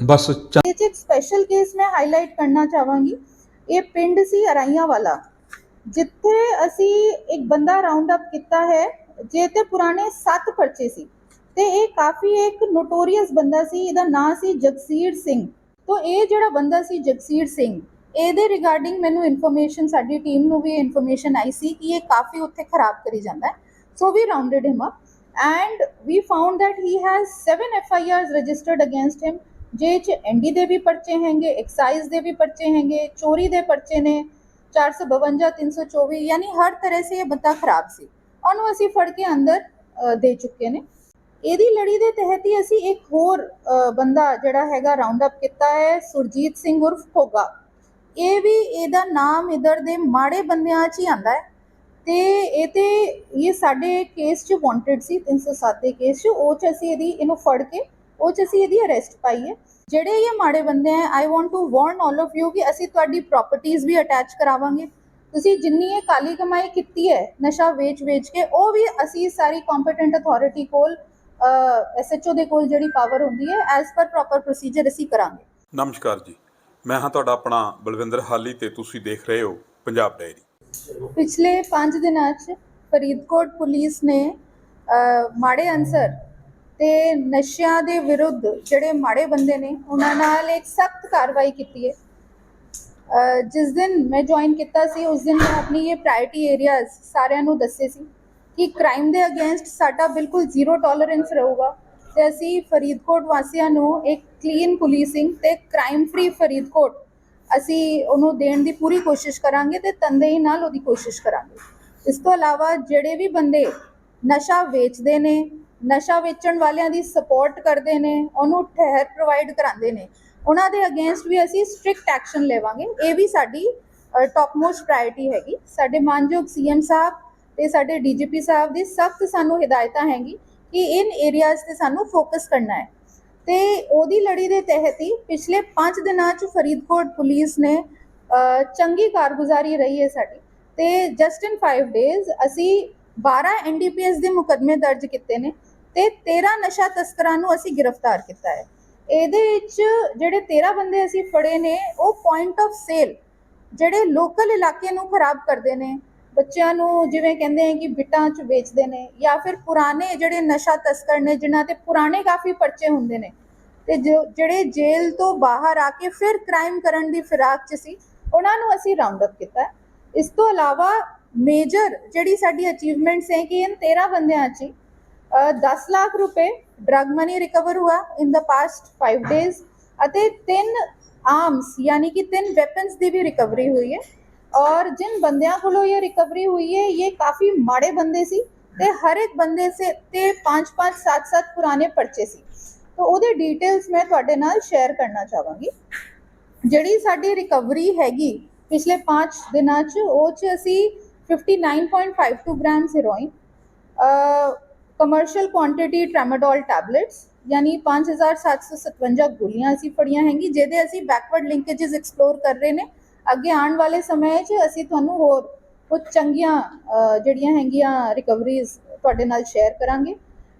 ਬਸ ਇਹ 'ਚ ਇੱਕ ਸਪੈਸ਼ਲ ਕੇਸ ਮੈਂ ਹਾਈਲਾਈਟ ਕਰਨਾ ਚਾਹਾਂਗੀ ਇਹ ਪਿੰਡ ਸੀ ਅਰਾਈਆਂ ਵਾਲਾ ਜਿੱਥੇ ਅਸੀਂ ਇੱਕ ਬੰਦਾ ਰਾਉਂਡ ਅਪ ਕੀਤਾ ਹੈ ਜੇ ਤੇ ਪੁਰਾਣੇ 7 ਪਰਚੇ ਸੀ ਤੇ ਇਹ ਕਾਫੀ ਇੱਕ ਨੋਟੋਰੀਅਸ ਬੰਦਾ ਸੀ ਇਹਦਾ ਨਾਂ ਸੀ ਜਗਸੀਰ ਸਿੰਘ ਤੋਂ ਇਹ ਜਿਹੜਾ ਬੰਦਾ ਸੀ ਜਗਸੀਰ ਸਿੰਘ ਇਹਦੇ ਰਿਗਾਰਡਿੰਗ ਮੈਨੂੰ ਇਨਫੋਰਮੇਸ਼ਨ ਸਾਡੀ ਟੀਮ ਨੂੰ ਵੀ ਇਨਫੋਰਮੇਸ਼ਨ ਆਈ ਸੀ ਕਿ ਇਹ ਕਾਫੀ ਉੱਥੇ ਖਰਾਬ ਕਰੀ ਜਾਂਦਾ ਹੈ so we rounded him up and we found that he has 7 FIRs registered against him ਜੇ ਚ ਐਨਡੀ ਦੇ ਵੀ ਪਰਚੇ ਹੈਗੇ, ਐਕਸਾਈਜ਼ ਦੇ ਵੀ ਪਰਚੇ ਹੈਗੇ, ਚੋਰੀ ਦੇ ਪਰਚੇ ਨੇ 452 324 ਯਾਨੀ ਹਰ ਤਰ੍ਹਾਂ ਸੇ ਇਹ ਬੰਦਾ ਖਰਾਬ ਸੀ। ਉਹਨੂੰ ਅਸੀਂ ਫੜ ਕੇ ਅੰਦਰ ਦੇ ਚੁੱਕੇ ਨੇ। ਇਹਦੀ ਲੜੀ ਦੇ ਤਹਿਤ ਹੀ ਅਸੀਂ ਇੱਕ ਹੋਰ ਬੰਦਾ ਜਿਹੜਾ ਹੈਗਾ ਰਾਉਂਡ ਅਪ ਕੀਤਾ ਹੈ, ਸੁਰਜੀਤ ਸਿੰਘ ਉਰਫ ਭੋਗਾ। ਇਹ ਵੀ ਇਹਦਾ ਨਾਮ ਇਧਰ ਦੇ ਮਾੜੇ ਬੰਦਿਆਂ 'ਚ ਹੀ ਆਂਦਾ ਹੈ। ਤੇ ਇਹ ਤੇ, ਇਹ ਸਾਡੇ ਕੇਸ 'ਚ ਵਾਂਟਡ ਸੀ 307 ਦੇ ਕੇਸ 'ਚ, ਉਹ 'ਚ ਅਸੀਂ ਇਹਦੀ, ਇਹਨੂੰ ਫੜ ਕੇ ਉਹ 'ਚ ਅਸੀਂ ਇਹਦੀ ਅਰੈਸਟ ਪਾਈ ਹੈ। ਜਿਹੜੇ ਇਹ ਮਾੜੇ ਬੰਦੇ ਆ I want to warn all of you ਕਿ ਅਸੀਂ ਤੁਹਾਡੀ ਪ੍ਰਾਪਰਟੀਆਂ ਵੀ ਅਟੈਚ ਕਰਾਵਾਂਗੇ। ਤੁਸੀਂ ਜਿੰਨੀ ਇਹ ਕਾਲੀ ਕਮਾਈ ਕੀਤੀ ਹੈ ਨਸ਼ਾ ਵੇਚ-ਵੇਚ ਕੇ ਉਹ ਵੀ ਅਸੀਂ ਸਾਰੀ ਕੰਪੀਟੈਂਟ ਅਥਾਰਟੀ ਕੋਲ ਐਸਐਚਓ ਦੇ ਕੋਲ ਜਿਹੜੀ ਪਾਵਰ ਹੁੰਦੀ ਹੈ ਐਸ ਪਰ ਪ੍ਰੋਪਰ ਪ੍ਰੋਸੀਜਰ ਅਸੀਂ ਕਰਾਂਗੇ। ਨਮਸਕਾਰ ਜੀ। ਮੈਂ ਹਾਂ ਤੁਹਾਡਾ ਆਪਣਾ ਬਲਵਿੰਦਰ ਹਾਲੀ ਤੇ ਤੁਸੀਂ ਦੇਖ ਰਹੇ ਹੋ ਪੰਜਾਬ ਡਾਇਰੀ ਪਿਛਲੇ 5 ਦਿਨਾਂ 'ਚ ਫਰੀਦਕੋਟ ਪੁਲਿਸ ਨੇ ਮਾੜੇ ਅਨਸਰ ਤੇ ਨਸ਼ਿਆਂ ਦੇ ਵਿਰੁੱਧ ਜਿਹੜੇ ਮਾੜੇ ਬੰਦੇ ਨੇ, ਉਹਨਾਂ ਨਾਲ ਇੱਕ ਸਖਤ ਕਾਰਵਾਈ ਕੀਤੀ ਹੈ। ਜਿਸ ਦਿਨ ਮੈਂ ਜੁਆਇਨ ਕੀਤਾ ਸੀ, ਉਸ ਦਿਨ ਮੈਂ ਆਪਣੀ ਇਹ ਪ੍ਰਾਇੋਰਟੀ ਏਰੀਆਜ਼ ਸਾਰਿਆਂ ਨੂੰ ਦੱਸੇ ਸੀ ਕਿ ਕ੍ਰਾਈਮ ਦੇ ਅਗੇਂਸਟ ਸਾਡਾ ਬਿਲਕੁਲ ਜ਼ੀਰੋ ਟੋਲਰੈਂਸ ਰਹੂਗਾ ਤੇ ਅਸੀਂ ਫਰੀਦਕੋਟ ਵਾਸੀਆਂ ਨੂੰ ਇੱਕ ਕਲੀਨ ਪੁਲਿਸਿੰਗ ਤੇ ਕ੍ਰਾਈਮ ਫ੍ਰੀ ਫਰੀਦਕੋਟ ਅਸੀਂ ਉਹਨੂੰ ਦੇਣ ਦੀ ਪੂਰੀ ਕੋਸ਼ਿਸ਼ ਕਰਾਂਗੇ ਤੇ ਤੰਦੇਹੀ ਨਾਲ ਉਹਦੀ ਕੋਸ਼ਿਸ਼ ਕਰਾਂਗੇ। ਇਸ ਤੋਂ ਇਲਾਵਾ ਜਿਹੜੇ ਵੀ ਬੰਦੇ ਨਸ਼ਾ ਵੇਚਦੇ ਨੇ ਨਸ਼ਾ ਵੇਚਣ ਵਾਲਿਆਂ ਦੀ ਸਪੋਰਟ ਕਰਦੇ ਨੇ, ਉਹਨੂੰ ਠਹਿਰ ਪ੍ਰੋਵਾਈਡ ਕਰਾਉਂਦੇ ਨੇ। ਉਹਨਾਂ ਦੇ ਅਗੇਂਸਟ ਵੀ ਅਸੀਂ ਸਟ੍ਰਿਕਟ ਐਕਸ਼ਨ ਲੈਵਾਂਗੇ। ਇਹ ਵੀ ਸਾਡੀ ਟਾਪ ਮੋਸਟ ਪ੍ਰਾਇੋਰਟੀ ਹੈਗੀ। ਸਾਡੇ ਮਾਨਯੋਗ ਸੀਐਮ ਸਾਹਿਬ ਤੇ ਸਾਡੇ ਡੀਜੀਪੀ ਸਾਹਿਬ ਦੀ ਸਖਤ ਸਾਨੂੰ ਹਦਾਇਤਾਂ ਹੈਗੀ ਕਿ ਇਨ ਏਰੀਆਜ਼ ਤੇ ਸਾਨੂੰ ਫੋਕਸ ਕਰਨਾ ਹੈ। ਤੇ ਉਹਦੀ ਲੜੀ ਦੇ ਤਹਿਤ ਹੀ ਪਿਛਲੇ 5 ਦਿਨਾਂ ਚ ਫਰੀਦਕੋਟ ਪੁਲਿਸ ਨੇ ਚੰਗੀ ਕਾਰਗੁਜ਼ਾਰੀ ਰਹੀ ਹੈ ਸਾਡੀ। ਤੇ ਜਸਟ ਇਨ 5 ਡੇਜ਼ ਅਸੀਂ 12 ਐਨਡੀਪੀਐਸ ਦੇ ਮੁਕਦਮੇ ਦਰਜ ਕੀਤੇ ਨੇ। ਤੇ 13 ਨਸ਼ਾ ਤਸਕਰਾਂ ਨੂੰ ਅਸੀਂ ਗ੍ਰਿਫਤਾਰ ਕੀਤਾ ਹੈ। ਇਹਦੇ ਵਿੱਚ ਜਿਹੜੇ 13 ਬੰਦੇ ਅਸੀਂ ਫੜੇ ਨੇ ਉਹ ਪੁਆਇੰਟ ਆਫ ਸੇਲ ਜਿਹੜੇ ਲੋਕਲ ਇਲਾਕੇ ਨੂੰ ਖਰਾਬ ਕਰਦੇ ਨੇ ਬੱਚਿਆਂ ਨੂੰ ਜਿਵੇਂ ਕਹਿੰਦੇ ਆ ਕਿ ਬਿੱਟਾਂ 'ਚ ਵੇਚਦੇ ਨੇ ਜਾਂ ਫਿਰ ਪੁਰਾਣੇ ਜਿਹੜੇ ਨਸ਼ਾ ਤਸਕਰ ਨੇ ਜਿਨ੍ਹਾਂ ਤੇ ਪੁਰਾਣੇ ਕਾਫੀ ਪਰਚੇ ਹੁੰਦੇ ਨੇ ਤੇ ਜੋ ਜਿਹੜੇ ਜੇਲ੍ਹ ਤੋਂ ਬਾਹਰ ਆ ਕੇ ਫਿਰ ਕ੍ਰਾਈਮ ਕਰਨ ਦੀ ਫਿਰਾਕ 'ਚ ਸੀ ਉਹਨਾਂ ਨੂੰ ਅਸੀਂ ਰਾਉਂਡ ਅਪ ਕੀਤਾ ਇਸ ਤੋਂ ਇਲਾਵਾ ਮੇਜਰ ਜਿਹੜੀ ਸਾਡੀ ਅਚੀਵਮੈਂਟਸ ਹੈ ਕਿ ਇਨ 13 ਬੰਦਿਆਂ 'ਚ ਹੀ, 10 ਲੱਖ ਰੁਪਏ ਡਰਗ ਮਨੀ ਰਿਕਵਰ ਹੁਆ ਇਨ ਦਾ ਪਾਸਟ 5 ਡੇਜ਼ ਅਤੇ ਤਿੰਨ ਆਰਮਸ ਯਾਨੀ ਕਿ ਤਿੰਨ ਵੈਪਨਸ ਦੀ ਵੀ ਰਿਕਵਰੀ ਹੋਈ ਹੈ। ਔਰ ਜਿਨ ਬੰਦਿਆਂ ਕੋਲੋਂ ਇਹ ਰਿਕਵਰੀ ਹੋਈ ਹੈ, ਇਹ ਕਾਫੀ ਮਾੜੇ ਬੰਦੇ ਸੀ ਤੇ ਹਰ ਇੱਕ ਬੰਦੇ ਸੇ ਤੇ 5 5 7 7 ਪੁਰਾਣੇ ਪਰਚੇ ਸੀ। ਤਾਂ ਉਹਦੇ ਡੀਟੇਲਸ ਮੈਂ ਤੁਹਾਡੇ ਨਾਲ ਸ਼ੇਅਰ ਕਰਨਾ ਚਾਹਾਂਗੀ। ਜਿਹੜੀ ਸਾਡੀ ਰਿਕਵਰੀ ਹੈਗੀ ਪਿਛਲੇ 5 ਦਿਨਾਂ 'ਚ, ਉਹ 'ਚ ਅਸੀਂ 59.52 gram heroin commercial quantity tramadol tablets ਯਾਨੀ 5757 ਗੋਲੀਆਂ ਅਸੀਂ ਫੜੀਆਂ ਹੈਗੀ, ਜਿਹਦੇ ਅਸੀਂ ਬੈਕਵਰਡ ਲਿੰਕੇजेस ਐਕਸਪਲੋਰ ਕਰ ਰਹੇ ਨੇ। ਅੱਗੇ ਆਉਣ ਵਾਲੇ ਸਮੇਂ 'ਚ ਅਸੀਂ ਤੁਹਾਨੂੰ ਹੋਰ ਕੁਝ ਚੰਗੀਆਂ ਜਿਹੜੀਆਂ ਹੈਗੀਆਂ ਰਿਕਵਰੀਜ਼ ਤੁਹਾਡੇ ਨਾਲ ਸ਼ੇਅਰ ਕਰਾਂਗੇ।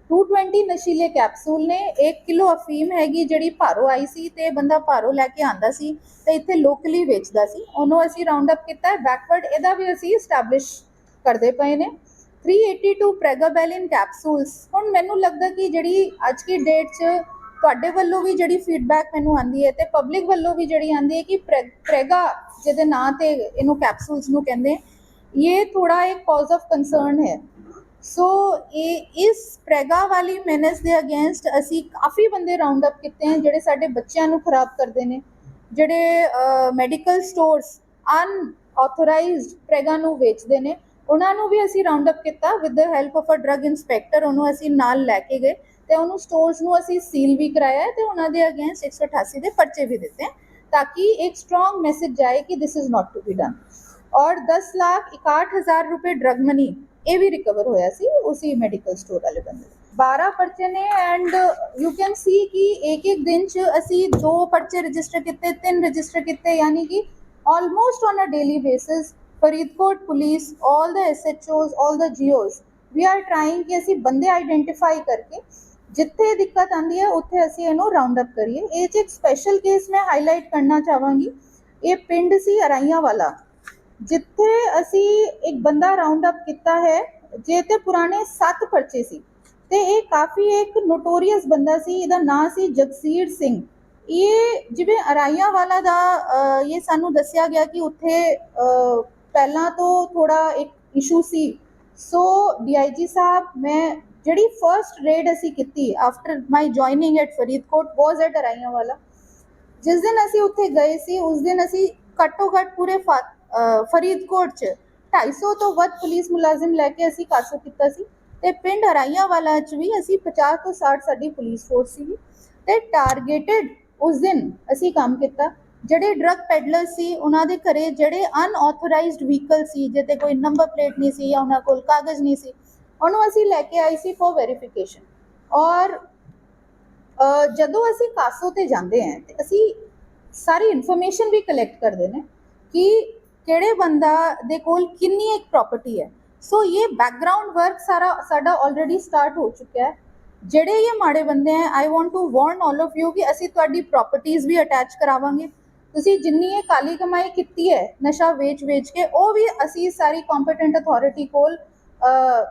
220 ਨਸ਼ੀਲੇ ਕੈਪਸੂਲ ਨੇ 1 ਕਿਲੋ ਅਫੀਮ ਹੈਗੀ ਜਿਹੜੀ ਭਾਰੋ ਆਈ ਸੀ ਤੇ ਬੰਦਾ ਭਾਰੋ ਲੈ ਕੇ ਆਂਦਾ ਸੀ ਤੇ ਇੱਥੇ ਲੋਕਲੀ ਵੇਚਦਾ ਸੀ। ਉਹਨੂੰ ਅਸੀਂ ਰਾਉਂਡ ਅਪ ਕੀਤਾ ਬੈਕਵਰਡ ਇਹਦਾ ਵੀ ਅਸੀਂ ਐਸਟੈਬਲਿਸ਼ ਕਰਦੇ ਪਏ ਨੇ। 382 ਪ੍ਰੈਗਾਬੈਲਿਨ ਕੈਪਸੂਲਸ ਹੁਣ ਮੈਨੂੰ ਲੱਗਦਾ ਕਿ ਜਿਹੜੀ ਅੱਜ ਦੀ ਡੇਟ 'ਚ ਤੁਹਾਡੇ ਵੱਲੋਂ ਵੀ ਜਿਹੜੀ ਫੀਡਬੈਕ ਮੈਨੂੰ ਆਂਦੀ ਹੈ ਤੇ ਪਬਲਿਕ ਵੱਲੋਂ ਵੀ ਜਿਹੜੀ ਆਂਦੀ ਹੈ ਕਿ ਪ੍ਰੈ- ਪ੍ਰੈਗਾ ਜਿਹਦੇ ਨਾਂ ਤੇ ਇਹਨੂੰ ਕੈਪਸੂਲਸ ਨੂੰ ਕਹਿੰਦੇ ਇਹ ਥੋੜਾ ਇੱਕ ਕਾਜ਼ ਆਫ ਕੰਸਰਨ ਹੈ। ਸੋ ਇਹ, ਇਸ ਪ੍ਰੈਗਾ ਵਾਲੀ ਮੈਨਸ ਦੇ ਅਗੇਂਸਟ ਅਸੀਂ ਕਾਫੀ ਬੰਦੇ ਰਾਉਂਡ ਅਪ ਕੀਤੇ ਹਨ ਜਿਹੜੇ ਸਾਡੇ ਬੱਚਿਆਂ ਨੂੰ ਖਰਾਬ ਕਰਦੇ ਨੇ, ਜਿਹੜੇ ਮੈਡੀਕਲ ਸਟੋਰਸ ਅਨ ਆਥੋਰਾਈਜ਼ਡ ਪ੍ਰੈਗਾ ਨੂੰ ਵੇਚਦੇ ਨੇ। ਉਹਨਾਂ ਨੂੰ ਵੀ ਅਸੀਂ ਰਾਉਂਡ ਅਪ ਕੀਤਾ with the help of a drug inspector ਉਹਨੂੰ ਅਸੀਂ ਨਾਲ ਲੈ ਕੇ ਗਏ ਤੇ ਉਹਨੂੰ ਸਟੋਰਸ ਨੂੰ ਅਸੀਂ ਸੀਲ ਵੀ ਕਰਾਇਆ ਤੇ ਉਹਨਾਂ ਦੇ ਅਗੇਂਸਟ 188 ਦੇ ਪਰਚੇ ਵੀ ਦਿੱਤੇ ਤਾਂ ਕਿ ਇੱਕ ਸਟਰੋਂਗ ਮੈਸੇਜ ਜਾਏ ਕਿ this is not to be done ਔਰ 10 ਲੱਖ 61000 ਰੁਪਏ ਡਰਗ ਮਨੀ ਇਹ ਵੀ ਰਿਕਵਰ ਹੋਇਆ ਸੀ ਉਸੇ ਮੈਡੀਕਲ ਸਟੋਰ ਵਾਲੇ ਬੰਦੇ 12 ਪਰਚੇ ਨੇ ਐਂਡ ਯੂ ਕੈਨ ਸੀ ਕਿ ਇੱਕ ਇੱਕ ਦਿਨ ਚ ਅਸੀਂ ਦੋ ਪਰਚੇ ਰਜਿਸਟਰ ਕੀਤੇ, ਤਿੰਨ ਰਜਿਸਟਰ ਕੀਤੇ, ਯਾਨੀ ਕਿ almost on a daily basis Faridkot police all the SHOs all the GOs we are trying ਕਿ ਅਸੀਂ ਬੰਦੇ ਆਈਡੈਂਟੀਫਾਈ ਕਰਕੇ ਜਿੱਥੇ ਦਿੱਕਤ ਆਂਦੀ ਹੈ, ਉੱਥੇ ਅਸੀਂ ਇਹਨੂੰ ਰਾਉਂਡ ਅਪ ਕਰੀਏ। ਇਹ 'ਚ ਇੱਕ ਸਪੈਸ਼ਲ ਕੇਸ ਮੈਂ ਹਾਈਲਾਈਟ ਕਰਨਾ ਚਾਹਾਂਗੀ। ਇਹ ਪਿੰਡ ਸੀ ਅਰਾਈਆਂ ਵਾਲਾ ਜਿੱਥੇ ਅਸੀਂ ਇੱਕ ਬੰਦਾ ਰਾਉਂਡ ਅਪ ਕੀਤਾ ਹੈ, ਜੇ ਤੇ ਪੁਰਾਣੇ 7 ਪਰਚੇ ਸੀ। ਤੇ ਇਹ ਕਾਫੀ ਇੱਕ ਨੋਟੋਰੀਅਸ ਬੰਦਾ ਸੀ, ਇਹਦਾ ਨਾਂ ਸੀ ਜਗਸੀਰ ਸਿੰਘ। ਇਹ ਜਿਵੇਂ ਅਰਾਈਆਂ ਵਾਲਾ ਦਾ ਇਹ ਸਾਨੂੰ ਦੱਸਿਆ ਗਿਆ ਕਿ ਉੱਥੇ ਪਹਿਲਾਂ ਤੋਂ ਥੋੜਾ ਇੱਕ ਇਸ਼ੂ ਸੀ। ਸੋ ਡੀਆਈਜੀ ਸਾਹਿਬ, ਮੈਂ ਜਿਹੜੀ ਫਰਸਟ ਰੇਡ ਅਸੀਂ ਕੀਤੀ after my joining at Faridkot was at Araiyanwala ਜਿਸ ਦਿਨ ਅਸੀਂ ਉੱਥੇ ਗਏ ਸੀ, ਉਸ ਦਿਨ ਅਸੀਂ ਘੱਟੋ ਘੱਟ ਪੂਰੇ ਫਰੀਦਕੋਟ ਚ 250 ਤੋਂ ਵੱਧ ਪੁਲਿਸ ਮੁਲਾਜ਼ਮ ਲੈ ਕੇ ਅਸੀਂ ਕਾਸੋ ਕੀਤਾ ਸੀ ਤੇ ਪਿੰਡ ਹਰਾਈਆਂ ਵਾਲਾ ਚ ਵੀ ਅਸੀਂ 50 ਤੋਂ 60 ਸਾਡੀ ਪੁਲਿਸ ਫੋਰਸ ਸੀ ਤੇ ਟਾਰਗੇਟਡ ਉਸ ਦਿਨ ਅਸੀਂ ਕੰਮ ਕੀਤਾ। ਜਿਹੜੇ ਡਰੱਗ ਪੈਡਲਰ ਸੀ, ਉਹਨਾਂ ਦੇ ਘਰੇ ਜਿਹੜੇ ਅਨਆਥੋਰਾਈਜ਼ਡ ਵਹੀਕਲ ਸੀ ਜਿਹਤੇ ਕੋਈ ਨੰਬਰ ਪਲੇਟ ਨਹੀਂ ਸੀ ਜਾਂ ਉਹਨਾਂ ਕੋਲ ਕਾਗਜ਼ ਨਹੀਂ ਸੀ, ਉਹਨੂੰ ਅਸੀਂ ਲੈ ਕੇ ਆਈ ਸੀ ਫॉर ਵੈਰੀਫਿਕੇਸ਼ਨ ਔਰ ਜਦੋਂ ਅਸੀਂ ਕਾਸੋ ਤੇ ਜਾਂਦੇ ਹਾਂ, ਤੇ ਅਸੀਂ ਸਾਰੀ ਇਨਫੋਰਮੇਸ਼ਨ ਵੀ ਕਲੈਕਟ ਕਰਦੇ ਨੇ ਕਿ ਕਿਹੜੇ ਬੰਦਾ ਦੇ ਕੋਲ ਕਿੰਨੀ ਇੱਕ ਪ੍ਰਾਪਰਟੀ ਹੈ। ਸੋ ਇਹ ਬੈਕਗ੍ਰਾਉਂਡ ਵਰਕ ਸਾਰਾ ਸਾਡਾ ਆਲਰੇਡੀ ਸਟਾਰਟ ਹੋ ਚੁੱਕਿਆ ਹੈ। ਜਿਹੜੇ ਇਹ ਮਾੜੇ ਬੰਦੇ ਹੈ I want to warn all of you ਕਿ ਅਸੀਂ ਤੁਹਾਡੀ ਪ੍ਰਾਪਰਟੀਆਂ ਵੀ ਅਟੈਚ ਕਰਾਵਾਂਗੇ। ਤੁਸੀਂ ਜਿੰਨੀ ਇਹ ਕਾਲੀ ਕਮਾਈ ਕੀਤੀ ਹੈ, ਨਸ਼ਾ ਵੇਚ-ਵੇਚ ਕੇ, ਉਹ ਵੀ ਅਸੀਂ ਸਾਰੀ ਕੰਪੀਟੈਂਟ ਅਥਾਰਟੀ ਕੋਲ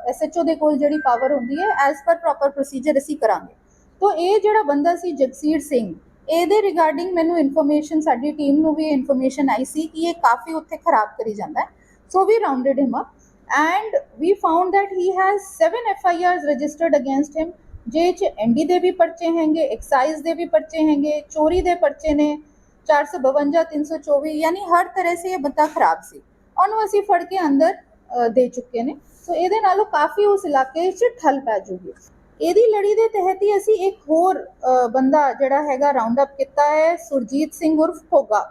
ਐਸਐਚਓ ਦੇ ਕੋਲ ਜਿਹੜੀ ਪਾਵਰ ਹੁੰਦੀ ਹੈ ਐਸ ਪਰ ਪ੍ਰੋਪਰ ਪ੍ਰੋਸੀਜਰ ਅਸੀਂ ਕਰਾਂਗੇ। ਤੋ ਇਹ ਜਿਹੜਾ ਬੰਦਾ ਸੀ ਜਗਸੀਰ ਸਿੰਘ, ਇਹਦੇ ਰਿਗਾਰਡਿੰਗ ਮੈਨੂੰ ਇਨਫੋਰਮੇਸ਼ਨ ਸਾਡੀ ਟੀਮ ਨੂੰ ਵੀ ਇਨਫੋਰਮੇਸ਼ਨ ਆਈ ਸੀ ਕਿ ਇਹ ਕਾਫੀ ਉੱਥੇ ਖਰਾਬ ਕਰੀ ਜਾਂਦਾ ਹੈ। So we rounded him up and we found that he has 7 FIRs registered against him ਜੇ ਚ ਐਨਡੀ ਦੇ ਵੀ ਪਰਚੇ ਹੈਗੇ ਐਕਸਾਈਜ਼ ਦੇ ਵੀ ਪਰਚੇ ਹੈਗੇ, ਚੋਰੀ ਦੇ ਪਰਚੇ ਨੇ। 452 324 ਯਾਨੀ ਹਰ ਤਰ੍ਹਾਂ ਸੇ ਇਹ ਬੰਦਾ ਖਰਾਬ ਸੀ ਉਹਨੂੰ ਅਸੀਂ ਫੜ ਕੇ ਅੰਦਰ ਦੇ ਚੁੱਕੇ ਨੇ ਸੋ ਇਹਦੇ ਨਾਲੋਂ ਕਾਫੀ ਉਸ ਇਲਾਕੇ 'ਚ ਠੱਲ ਪੈ ਜੂਗੀ ਇਹਦੀ ਲੜੀ ਦੇ ਤਹਿਤ ਹੀ ਅਸੀਂ ਇੱਕ ਹੋਰ ਬੰਦਾ ਜਿਹੜਾ ਹੈਗਾ ਰਾਉਂਡ ਅਪ ਕੀਤਾ ਹੈ ਸੁਰਜੀਤ ਸਿੰਘ ਉਰਫ ਭੋਗਾ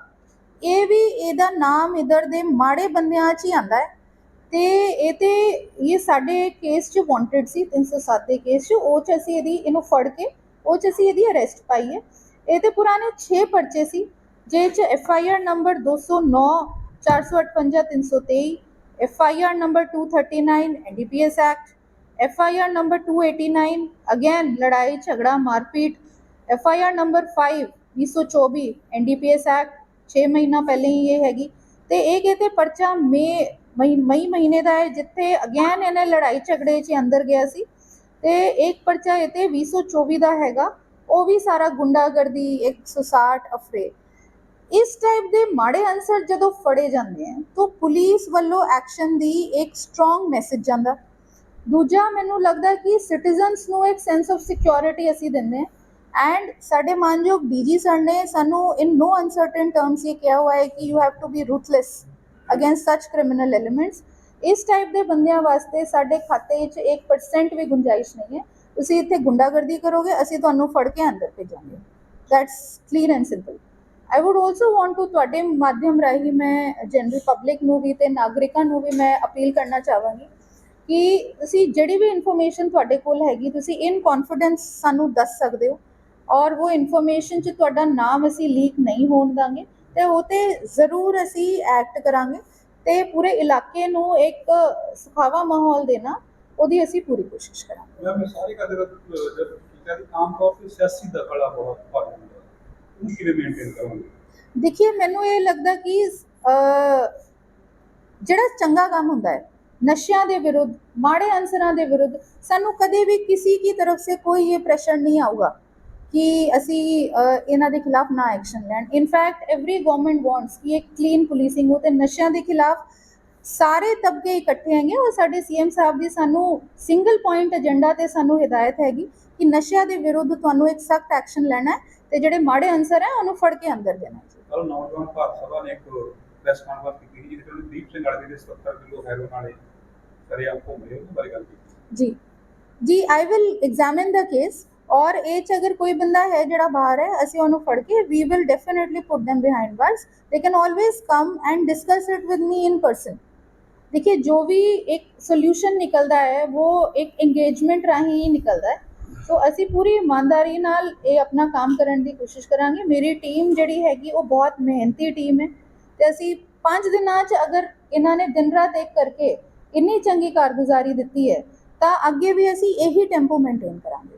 ਇਹ ਵੀ ਇਹਦਾ ਨਾਮ ਇਧਰ ਦੇ ਮਾੜੇ ਬੰਦਿਆਂ 'ਚ ਹੀ ਆਂਦਾ ਹੈ ਤੇ ਇਹ ਤੇ ਇਹ ਸਾਡੇ ਕੇਸ 'ਚ ਵਾਂਟਡ ਸੀ 307 ਦੇ ਕੇਸ 'ਚ ਉਹ 'ਚ ਅਸੀਂ ਇਹਦੀ ਇਹਨੂੰ ਫੜ ਕੇ ਉਹ 'ਚ ਅਸੀਂ ਇਹਦੀ ਅਰੈਸਟ ਪਾਈ ਹੈ ਇਹ ਤੇ ਪੁਰਾਣੇ 6 ਪਰਚੇ ਸੀ ਜੇ 'ਚ F I R number 209 458 323 F I R number 239 NDPS act F I R number 289 again ਲੜਾਈ, ਝਗੜਾ, ਮਾਰਪੀਟ F I R number 5 224 NDPS act 6 ਮਹੀਨਾ ਪਹਿਲੇ ਹੀ ਇਹ ਹੈਗੀ। ਤੇ ਇਹ ਕਹਿੰਦੇ ਪਰਚਾ ਮੇ ਮਈ ਮਈ ਮਹੀਨੇ ਦਾ ਹੈ, ਜਿੱਥੇ ਅਗੇਨ ਇਹਨੇ ਲੜਾਈ ਝਗੜੇ 'ਚ ਅੰਦਰ ਗਿਆ ਸੀ। ਤੇ ਇੱਕ ਪਰਚਾ ਇਹ ਤੇ 224 ਦਾ ਹੈਗਾ, ਉਹ ਵੀ ਸਾਰਾ ਗੁੰਡਾਗਰਦੀ 160 ਅਫਰੇ। ਇਸ ਟਾਈਪ ਦੇ ਮਾੜੇ ਅਨਸਰ ਜਦੋਂ ਫੜੇ ਜਾਂਦੇ ਆ, ਤਾਂ ਪੁਲਿਸ ਵੱਲੋਂ ਐਕਸ਼ਨ ਦੀ ਇੱਕ ਸਟਰੋਂਗ ਮੈਸੇਜ ਜਾਂਦਾ। ਦੂਜਾ, ਮੈਨੂੰ ਲੱਗਦਾ ਕਿ ਸਿਟੀਜ਼ਨਸ ਨੂੰ ਇੱਕ ਸੈਂਸ ਆਫ ਸਿਕਿਉਰਿਟੀ ਅਸੀਂ ਦਿੰਦੇ ਹਾਂ। ਐਂਡ ਸਾਡੇ ਮਾਨਯੋਗ ਡੀਜੀ ਸਰ ਨੇ ਸਾਨੂੰ ਇਨ ਨੋ ਅਨਸਰਟਨ ਟਰਮਸ ਇਹ ਕਿਹਾ ਹੋਇਆ ਹੈ ਕਿ you have to be ruthless against such criminal elements ਇਸ ਟਾਈਪ ਦੇ ਬੰਦਿਆਂ ਵਾਸਤੇ ਸਾਡੇ ਖਾਤੇ 'ਚ 1% ਵੀ ਗੁੰਜਾਇਸ਼ ਨਹੀਂ ਹੈ। ਤੁਸੀਂ ਇੱਥੇ ਗੁੰਡਾਗਰਦੀ ਕਰੋਗੇ, ਅਸੀਂ ਤੁਹਾਨੂੰ ਫੜ ਕੇ ਅੰਦਰ ਭੇਜਾਂਗੇ। That's clear and simple I would also want to ਤੁਹਾਡੇ ਮਾਧਿਅਮ ਰਾਹੀਂ ਮੈਂ ਜਨਰਲ ਪਬਲਿਕ ਨੂੰ ਵੀ ਤੇ ਨਾਗਰਿਕਾਂ ਨੂੰ ਵੀ ਮੈਂ ਅਪੀਲ ਕਰਨਾ ਚਾਹਾਂਗੀ ਕਿ ਤੁਸੀਂ ਜਿਹੜੀ ਵੀ ਇਨਫੋਰਮੇਸ਼ਨ ਤੁਹਾਡੇ ਕੋਲ ਹੈਗੀ, ਤੁਸੀਂ ਇਨ ਕੌਨਫੀਡੈਂਸ ਸਾਨੂੰ ਦੱਸ ਸਕਦੇ ਹੋ ਔਰ ਉਹ ਇਨਫੋਰਮੇਸ਼ਨ 'ਚ ਤੁਹਾਡਾ ਨਾਮ ਅਸੀਂ ਲੀਕ ਨਹੀਂ ਹੋਣ ਦਾਂਗੇ ਤੇ ਉਹ ਤੇ ਜ਼ਰੂਰ ਅਸੀਂ ਐਕਟ ਕਰਾਂਗੇ ਤੇ ਪੂਰੇ ਇਲਾਕੇ ਨੂੰ ਇੱਕ ਸੁਖਾਵਾ ਮਾਹੌਲ ਦੇਣਾ, ਉਹਦੀ ਅਸੀਂ ਪੂਰੀ ਕੋਸ਼ਿਸ਼ ਕਰਾਂਗੇ। ਮੈਂ ਸਾਰੇ ਕਦੇ ਕੀਤਾ ਕਿ ਆਮ ਤੌਰ ਤੇ ਸਿਆਸੀ ਦਖਲ ਆ ਬਹੁਤ ਭਾਰੀ। ਹੁੰਦਾ ਉਹ ਕਿਵੇਂ ਮੇਨਟੇਨ ਕਰਾਂਗੇ ਦੇਖिए ਮੈਨੂੰ ਇਹ ਲੱਗਦਾ ਕਿ ਅਹ, ਜਿਹੜਾ ਚੰਗਾ ਕੰਮ ਹੁੰਦਾ ਹੈ ਨਸ਼ਿਆਂ ਦੇ ਵਿਰੁੱਧ ਮਾੜੇ ਅਨਸਰਾਂ ਦੇ ਵਿਰੁੱਧ ਸਾਨੂੰ ਕਦੇ ਵੀ ਕਿਸੇ ਕੀ ਤਰਫ ਸੇ ਕੋਈ ਇਹ ਪ੍ਰੈਸ਼ਰ ਨਹੀਂ ਆਊਗਾ ਕਿ ਅਸੀਂ ਅਹ, ਇਹਨਾਂ ਦੇ ਖਿਲਾਫ ਨਾ ਐਕਸ਼ਨ ਲੈਣ ਇਨਫੈਕਟ ਐਵਰੀ ਗਵਰਨਮੈਂਟ ਵਾਂਟਸ ਕਿ ਇੱਕ ਕਲੀਨ ਪੁਲਿਸਿੰਗ ਹੋ ਤੇ ਨਸ਼ਿਆਂ ਦੇ ਖਿਲਾਫ ਸਾਰੇ ਤਬਕੇ ਇਕੱਠੇ ਹੈਗੇ ਉਹ ਸਾਡੇ ਸੀਐਮ ਸਾਹਿਬ ਦੀ ਸਾਨੂੰ ਸਿੰਗਲ ਪੁਆਇੰਟ ਏਜੰਡਾ ਤੇ ਸਾਨੂੰ ਹਦਾਇਤ ਹੈਗੀ ਕਿ ਨਸ਼ਿਆਂ ਦੇ ਵਿਰੁੱਧ ਤੁਹਾਨੂੰ ਇੱਕ ਸਖਤ ਐਕਸ਼ਨ ਲੈਣਾ ਹੈ ਤੇ ਜਿਹੜੇ ਮਾੜੇ ਅਨਸਰ ਹੈ ਉਹਨੂੰ ਫੜ ਕੇ ਅੰਦਰ ਦੇਣਾ ਹੈ ਕੱਲ ਨੌਜਵਾਨ ਭਾਰਤ ਸਭਾ ਨੇ ਇੱਕ ਪ੍ਰੈਸ ਕਾਨਫਰੰਸ ਕੀਤੀ ਸੀ ਜਿਹਦੇ ਵਿੱਚ ਦੀਪ ਸਿੰਘ ਅੜਦੇ ਦੇ 77 ਕਿਲੋ ਹੈਰੋਇਨ ਵਾਲੇ ਸਰਿਆਮ ਘੁੰਮ ਰਹੇ ਉਹਦੇ ਬਾਰੇ ਗੱਲ ਕੀਤੀ ਜੀ ਜੀ I will examine the case ਔਰ ਇਹ ਚ ਅਗਰ ਕੋਈ ਬੰਦਾ ਹੈ ਜਿਹੜਾ ਬਾਹਰ ਹੈ ਅਸੀਂ ਉਹਨੂੰ ਫੜ ਕੇ we will definitely put them behind bars they can always come and discuss it with me in person देखिए जो भी एक ਸੋਲੂਸ਼ਨ ਨਿਕਲਦਾ ਹੈ ਉਹ ਇੱਕ ਇੰਗੇਜਮੈਂਟ ਰਾਹੀਂ ਹੀ ਨਿਕਲਦਾ ਹੈ ਸੋ ਅਸੀਂ ਪੂਰੀ ਇਮਾਨਦਾਰੀ ਨਾਲ ਇਹ ਆਪਣਾ ਕੰਮ ਕਰਨ ਦੀ ਕੋਸ਼ਿਸ਼ ਕਰਾਂਗੇ। ਮੇਰੀ ਟੀਮ ਜਿਹੜੀ ਹੈਗੀ, ਉਹ ਬਹੁਤ ਮਿਹਨਤੀ ਟੀਮ ਹੈ। ਤੇ ਅਸੀਂ 5 ਦਿਨਾਂ 'ਚ ਅਗਰ ਇਹਨਾਂ ਨੇ ਦਿਨ ਰਾਤ ਇੱਕ ਕਰਕੇ ਇੰਨੀ ਚੰਗੀ ਕਾਰਗੁਜ਼ਾਰੀ ਦਿੱਤੀ ਹੈ, ਤਾਂ ਅੱਗੇ ਵੀ ਅਸੀਂ ਇਹੀ ਟੈਂਪੋ ਮੇਨਟੇਨ ਕਰਾਂਗੇ।